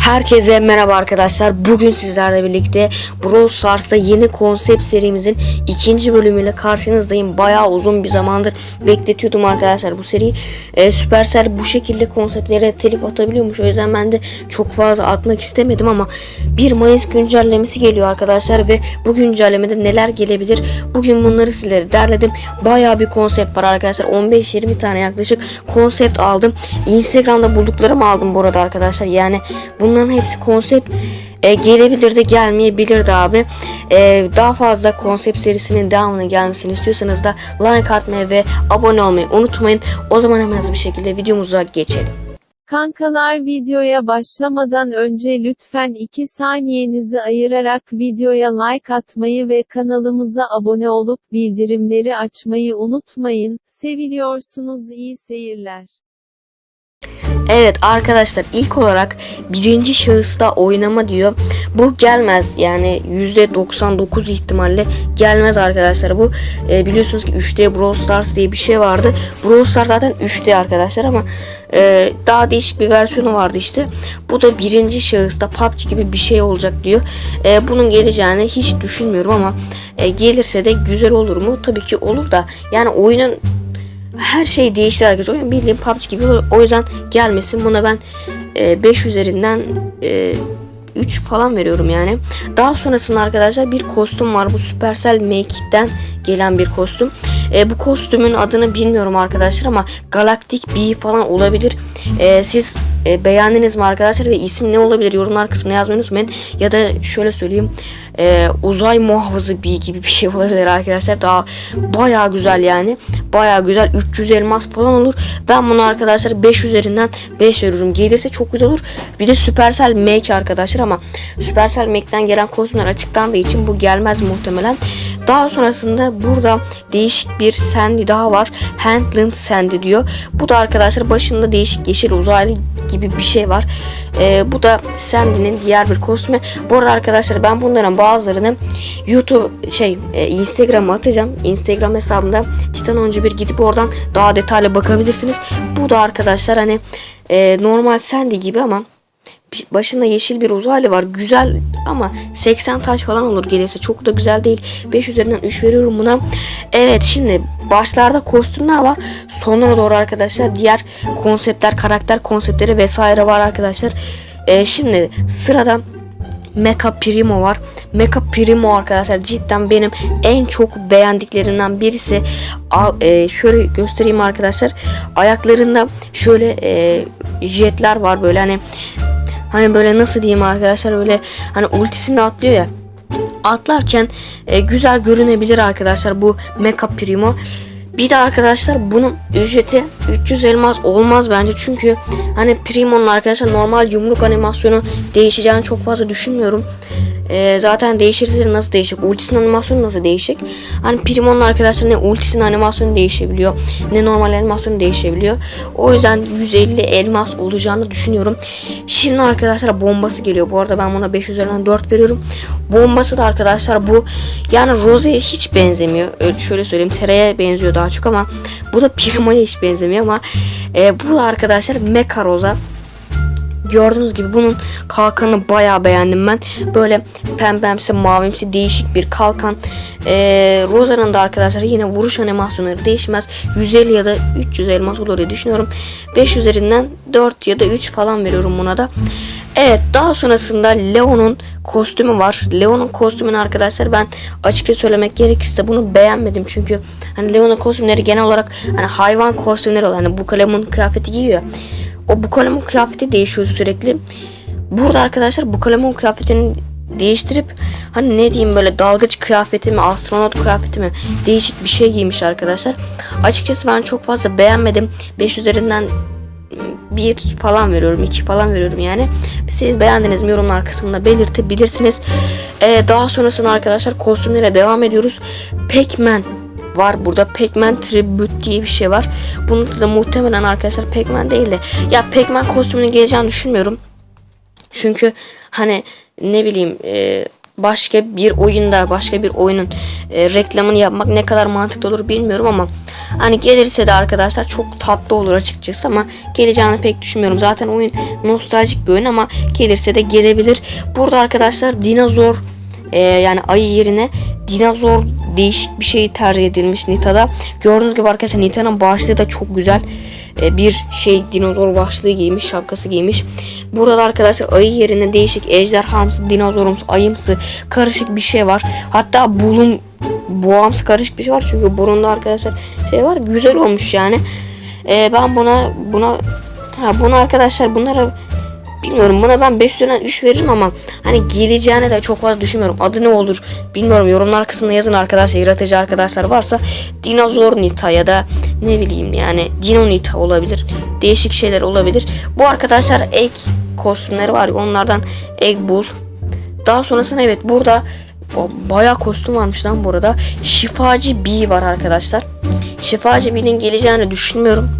Herkese merhaba arkadaşlar. Bugün sizlerle birlikte Brawl Stars'ta yeni konsept serimizin ikinci bölümüyle karşınızdayım. Bayağı uzun bir zamandır bekletiyordum arkadaşlar bu seriyi. Ee, Supercell bu şekilde konseptlere telif atabiliyormuş. O yüzden ben de çok fazla atmak istemedim ama 1 Mayıs güncellemesi geliyor arkadaşlar ve bu güncellemede neler gelebilir? Bugün bunları sizlere derledim. Bayağı bir konsept var arkadaşlar. 15-20 tane yaklaşık konsept aldım. Instagram'da bulduklarımı aldım bu arada arkadaşlar. Yani bunların hepsi konsept e, gelebilir de gelmeyebilir de abi. E, daha fazla konsept serisinin devamını gelmesini istiyorsanız da like atmayı ve abone olmayı unutmayın. O zaman hemen hızlı bir şekilde videomuza geçelim. Kankalar videoya başlamadan önce lütfen 2 saniyenizi ayırarak videoya like atmayı ve kanalımıza abone olup bildirimleri açmayı unutmayın. Seviliyorsunuz iyi seyirler. Evet arkadaşlar ilk olarak birinci şahısta oynama diyor. Bu gelmez yani %99 ihtimalle gelmez arkadaşlar bu. E, biliyorsunuz ki 3D Brawl Stars diye bir şey vardı. Brawl Stars zaten 3D arkadaşlar ama e, daha değişik bir versiyonu vardı işte. Bu da birinci şahısta PUBG gibi bir şey olacak diyor. E, bunun geleceğini hiç düşünmüyorum ama e, gelirse de güzel olur mu? Tabii ki olur da yani oyunun her şey değişti arkadaşlar. Oyun bildiğin PUBG gibi olur. O yüzden gelmesin. Buna ben 5 üzerinden 3 falan veriyorum yani. Daha sonrasında arkadaşlar bir kostüm var. Bu Supercell Make'den gelen bir kostüm. E, bu kostümün adını bilmiyorum arkadaşlar ama Galactic Bee falan olabilir. E, siz e, beğendiniz mi arkadaşlar ve ismi ne olabilir yorumlar kısmına yazmayı unutmayın. Ya da şöyle söyleyeyim e, uzay muhafızı Bee gibi bir şey olabilir arkadaşlar. Daha bayağı güzel yani. Bayağı güzel 300 elmas falan olur. Ben bunu arkadaşlar 5 üzerinden 5 veriyorum. Gelirse çok güzel olur. Bir de Supercell Make arkadaşlar ama Supercell Make'den gelen kostümler açıklandığı için bu gelmez muhtemelen. Daha sonrasında burada değişik bir Sandy daha var. Handland Sandy diyor. Bu da arkadaşlar başında değişik yeşil uzaylı gibi bir şey var. Ee, bu da Sandy'nin diğer bir kostümü. Bu arada arkadaşlar ben bunların bazılarını YouTube şey e, Instagram'a atacağım. Instagram hesabımda Titan Oncu bir gidip oradan daha detaylı bakabilirsiniz. Bu da arkadaşlar hani e, normal Sandy gibi ama başında yeşil bir uzaylı var. Güzel ama 80 taş falan olur gelirse. Çok da güzel değil. 5 üzerinden 3 veriyorum buna. Evet şimdi başlarda kostümler var. Sonlara doğru arkadaşlar diğer konseptler, karakter konseptleri vesaire var arkadaşlar. Ee, şimdi sırada Mecha Primo var. Mecha Primo arkadaşlar cidden benim en çok beğendiklerimden birisi. Al, e, şöyle göstereyim arkadaşlar. Ayaklarında şöyle e, jetler var böyle hani Hani böyle nasıl diyeyim arkadaşlar öyle hani ultisinde atlıyor ya. Atlarken e, güzel görünebilir arkadaşlar bu Mecha Primo. Bir de arkadaşlar bunun ücreti 300 elmas olmaz bence çünkü hani Primo'nun arkadaşlar normal yumruk animasyonu değişeceğini çok fazla düşünmüyorum. Ee, zaten değişirse nasıl değişecek? Ultisinin animasyonu nasıl değişecek? Hani Primo'nun arkadaşlar ne ultisinin animasyonu değişebiliyor ne normal animasyonu değişebiliyor. O yüzden 150 elmas olacağını düşünüyorum. Şimdi arkadaşlar bombası geliyor. Bu arada ben buna 5 üzerinden 4 veriyorum. Bombası da arkadaşlar bu yani Rose'ye hiç benzemiyor. Öyle şöyle söyleyeyim. Tereye benziyor daha çok ama bu da Primo'ya hiç benzemiyor ama e, bu da arkadaşlar Mecha Rosa. Gördüğünüz gibi bunun kalkanı bayağı beğendim ben. Böyle pembemsi mavimsi değişik bir kalkan. Ee, Rosa'nın da arkadaşlar yine vuruş animasyonları değişmez. 150 ya da 300 elmas olur diye düşünüyorum. 5 üzerinden 4 ya da 3 falan veriyorum buna da. Evet daha sonrasında Leon'un kostümü var. Leon'un kostümünü arkadaşlar ben açıkça söylemek gerekirse bunu beğenmedim. Çünkü hani Leon'un kostümleri genel olarak hani hayvan kostümleri olan hani bu kalemun kıyafeti giyiyor. O bu kalemun kıyafeti değişiyor sürekli. Burada arkadaşlar bu kalemun kıyafetini değiştirip hani ne diyeyim böyle dalgıç kıyafeti mi astronot kıyafeti mi değişik bir şey giymiş arkadaşlar. Açıkçası ben çok fazla beğenmedim. 5 üzerinden bir falan veriyorum. iki falan veriyorum yani. Siz beğendiniz mi yorumlar kısmında belirtebilirsiniz. Ee, daha sonrasında arkadaşlar kostümlere devam ediyoruz. Pac-Man var burada. Pac-Man Tribute diye bir şey var. Bunun da muhtemelen arkadaşlar Pac-Man değil de ya Pac-Man kostümünün geleceğini düşünmüyorum. Çünkü hani ne bileyim e, başka bir oyunda başka bir oyunun e, reklamını yapmak ne kadar mantıklı olur bilmiyorum ama Hani gelirse de arkadaşlar çok tatlı olur açıkçası ama geleceğini pek düşünmüyorum. Zaten oyun nostaljik bir oyun ama gelirse de gelebilir. Burada arkadaşlar dinozor e, yani ayı yerine dinozor değişik bir şey tercih edilmiş Nita'da. Gördüğünüz gibi arkadaşlar Nita'nın başlığı da çok güzel. E, bir şey dinozor başlığı giymiş, şapkası giymiş. Burada da arkadaşlar ayı yerine değişik ejderhamsı, dinozorumsu, ayımsı karışık bir şey var. Hatta bulum boğamsı karışık bir şey var çünkü burunda arkadaşlar şey var güzel olmuş yani. E, ben buna buna ha bunu arkadaşlar bunlara bilmiyorum buna ben 5 üzerinden 3 veririm ama hani geleceğine de çok fazla düşünmüyorum. Adı ne olur bilmiyorum yorumlar kısmına yazın arkadaşlar yaratıcı arkadaşlar varsa dinozor nita ya da ne bileyim yani dino nita olabilir. Değişik şeyler olabilir. Bu arkadaşlar ek kostümleri var ya onlardan ek bul. Daha sonrasında evet burada ba- bayağı kostüm varmış lan burada. Şifacı B var arkadaşlar. Şifacı B'nin geleceğini düşünmüyorum.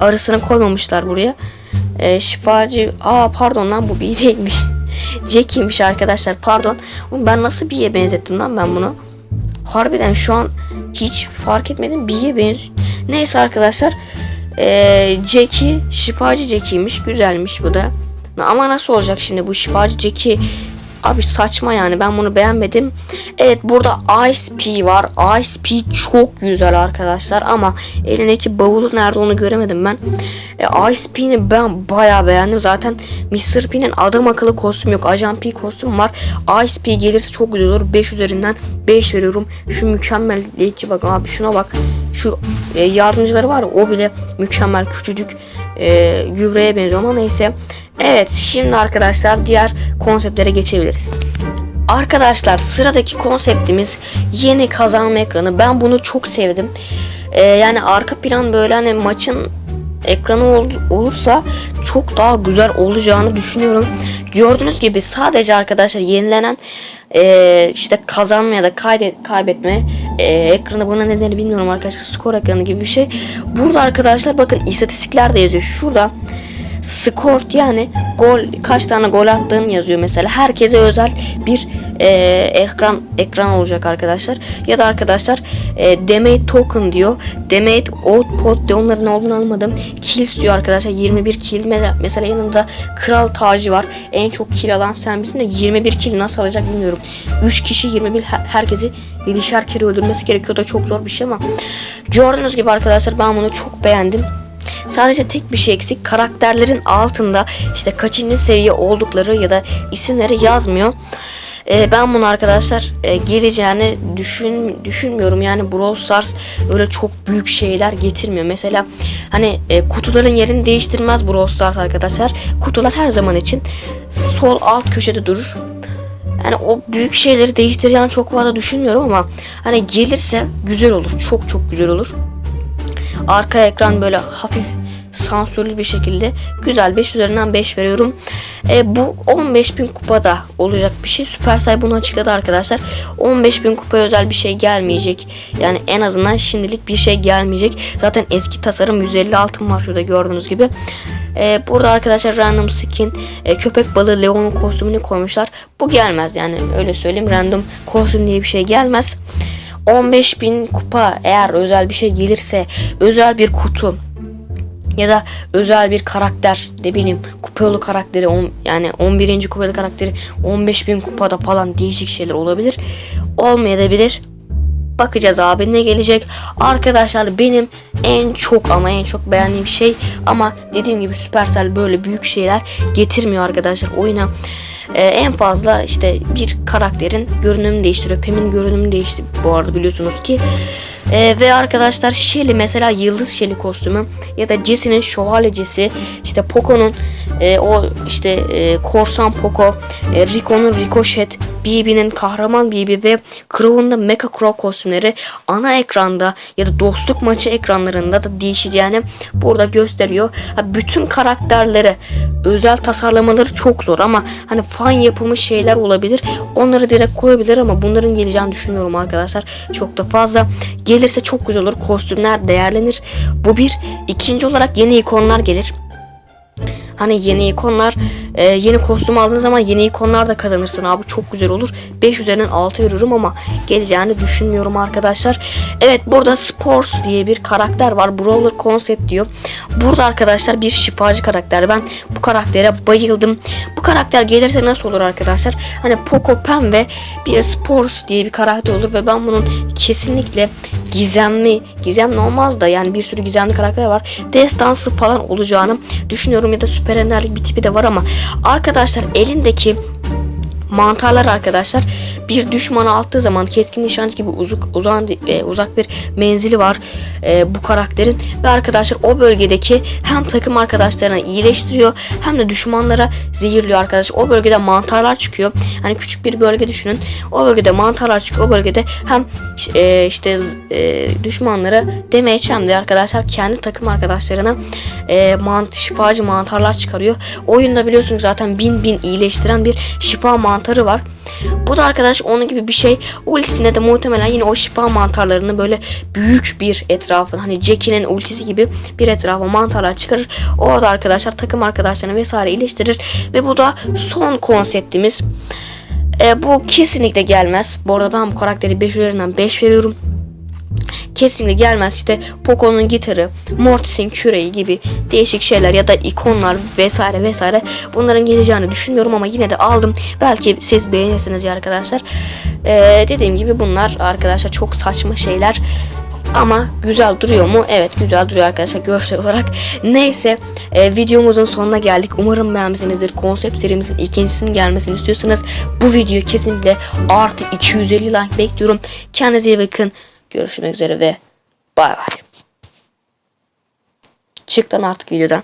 Arısını koymamışlar buraya. Ee, şifacı... Aa pardon lan bu B değilmiş. Jackie'ymiş arkadaşlar pardon. Ben nasıl B'ye benzettim lan ben bunu. Harbiden şu an hiç fark etmedim B'ye benziyor. Neyse arkadaşlar. Ee, Jackie şifacı Jackie'ymiş. Güzelmiş bu da. Ama nasıl olacak şimdi bu şifacı Jackie Abi saçma yani ben bunu beğenmedim. Evet burada Ice P var. Ice P çok güzel arkadaşlar ama elindeki bavulu nerede onu göremedim ben. E, Ice P'ni ben bayağı beğendim. Zaten Mr. P'nin adam akıllı kostüm yok. Ajan P kostüm var. Ice P gelirse çok güzel olur. 5 üzerinden 5 veriyorum. Şu mükemmelliyetçi bak abi şuna bak. Şu e, yardımcıları var ya, o bile mükemmel küçücük e, gübreye benziyor ama neyse. Evet şimdi arkadaşlar diğer konseptlere geçebiliriz. Arkadaşlar sıradaki konseptimiz yeni kazanma ekranı. Ben bunu çok sevdim. Ee, yani arka plan böyle hani maçın ekranı ol- olursa çok daha güzel olacağını düşünüyorum. Gördüğünüz gibi sadece arkadaşlar yenilenen e, işte kazanma ya da kaydet, kaybetme e, ekranı buna nedeni bilmiyorum arkadaşlar skor ekranı gibi bir şey. Burada arkadaşlar bakın istatistikler de yazıyor. Şurada skor yani gol kaç tane gol attığın yazıyor mesela. Herkese özel bir e, ekran ekran olacak arkadaşlar. Ya da arkadaşlar e, demate token diyor. Demate output diyor. Onların ne olduğunu anlamadım. Kills diyor arkadaşlar. 21 kill Me- mesela yanında kral tacı var. En çok kill alan sen misin de 21 kill nasıl alacak bilmiyorum. 3 kişi 21 her- herkesi 7'şer kere öldürmesi gerekiyor da çok zor bir şey ama gördüğünüz gibi arkadaşlar ben bunu çok beğendim. Sadece tek bir şey eksik. Karakterlerin altında işte kaçıncı seviye oldukları ya da isimleri yazmıyor. Ee, ben bunu arkadaşlar e, geleceğini düşün düşünmüyorum. Yani Brawl Stars öyle çok büyük şeyler getirmiyor. Mesela hani e, kutuların yerini değiştirmez Brawl Stars arkadaşlar. Kutular her zaman için sol alt köşede durur. Yani o büyük şeyleri değiştireceğini çok fazla düşünmüyorum ama hani gelirse güzel olur. Çok çok güzel olur. Arka ekran böyle hafif sansürlü bir şekilde güzel 5 üzerinden 5 veriyorum. E, bu 15.000 kupada olacak bir şey. Supercell bunu açıkladı arkadaşlar. 15.000 kupaya özel bir şey gelmeyecek. Yani en azından şimdilik bir şey gelmeyecek. Zaten eski tasarım 150 altın var şurada gördüğünüz gibi. E, burada arkadaşlar random skin e, köpek balığı Leon'un kostümünü koymuşlar. Bu gelmez yani öyle söyleyeyim. Random kostüm diye bir şey gelmez. 15.000 kupa eğer özel bir şey gelirse özel bir kutu ya da özel bir karakter ne bileyim kupalı karakteri on, yani 11. kupalı karakteri 15.000 kupada falan değişik şeyler olabilir olmayabilir bakacağız abi ne gelecek arkadaşlar benim en çok ama en çok beğendiğim şey ama dediğim gibi Supercell böyle büyük şeyler getirmiyor arkadaşlar oyuna Ee, en fazla işte bir karakterin görünümünü değiştiriyor. Pem'in görünümünü değişti bu arada biliyorsunuz ki. Ee, ve arkadaşlar Shelly mesela Yıldız Shelly kostümü ya da Jesse'nin şövalyecesi işte Poco'nun e, o işte e, korsan Poco, e, Rico'nun Ricochet, BB'nin kahraman BB ve Crow'un da Mecha Crow kostümleri ana ekranda ya da dostluk maçı ekranlarında da değişeceğini burada gösteriyor. Ha, bütün karakterlere özel tasarlamaları çok zor ama hani fan yapımı şeyler olabilir. Onları direkt koyabilir ama bunların geleceğini düşünmüyorum arkadaşlar. Çok da fazla. Gelirse çok güzel olur. Kostümler değerlenir. Bu bir. ikinci olarak yeni ikonlar gelir. Hani yeni ikonlar e, yeni kostüm aldığın zaman yeni ikonlar da kazanırsın abi çok güzel olur. 5 üzerinden 6 veriyorum ama geleceğini düşünmüyorum arkadaşlar. Evet burada Sports diye bir karakter var. Brawler Concept diyor. Burada arkadaşlar bir şifacı karakter. Ben bu karaktere bayıldım. Bu karakter gelirse nasıl olur arkadaşlar? Hani Poco Pen ve bir Sports diye bir karakter olur ve ben bunun kesinlikle gizemli, gizemli olmaz da yani bir sürü gizemli karakter var. Destansı falan olacağını düşünüyorum ya da süper enerjik bir tipi de var ama arkadaşlar elindeki mantarlar arkadaşlar bir düşmanı attığı zaman keskin nişancı gibi uzak uzan e, uzak bir menzili var e, bu karakterin ve arkadaşlar o bölgedeki hem takım arkadaşlarına iyileştiriyor hem de düşmanlara zehirliyor arkadaşlar. O bölgede mantarlar çıkıyor. Hani küçük bir bölge düşünün. O bölgede mantarlar çıkıyor. O bölgede hem e, işte e, düşmanlara damage hem de arkadaşlar kendi takım arkadaşlarına e, mant şifacı mantarlar çıkarıyor. Oyunda biliyorsunuz zaten bin bin iyileştiren bir şifa mantarı var. Bu da arkadaş onun gibi bir şey. Ultisine de muhtemelen yine o şifa mantarlarını böyle büyük bir etrafın hani Jackie'nin ultisi gibi bir etrafa mantarlar çıkarır. Orada arkadaşlar takım arkadaşlarını vesaire iyileştirir. Ve bu da son konseptimiz. E, bu kesinlikle gelmez. Bu arada ben bu karakteri 5 üzerinden 5 veriyorum kesinlikle gelmez işte Poco'nun gitarı, Mortis'in küreği gibi değişik şeyler ya da ikonlar vesaire vesaire bunların geleceğini düşünmüyorum ama yine de aldım. Belki siz beğenirsiniz ya arkadaşlar. Ee, dediğim gibi bunlar arkadaşlar çok saçma şeyler. Ama güzel duruyor mu? Evet güzel duruyor arkadaşlar görsel olarak. Neyse e, videomuzun sonuna geldik. Umarım beğenmişsinizdir. Konsept serimizin ikincisinin gelmesini istiyorsanız bu videoyu kesinlikle artı 250 like bekliyorum. Kendinize iyi bakın. Görüşmek üzere ve bay bay. Çık lan artık videodan.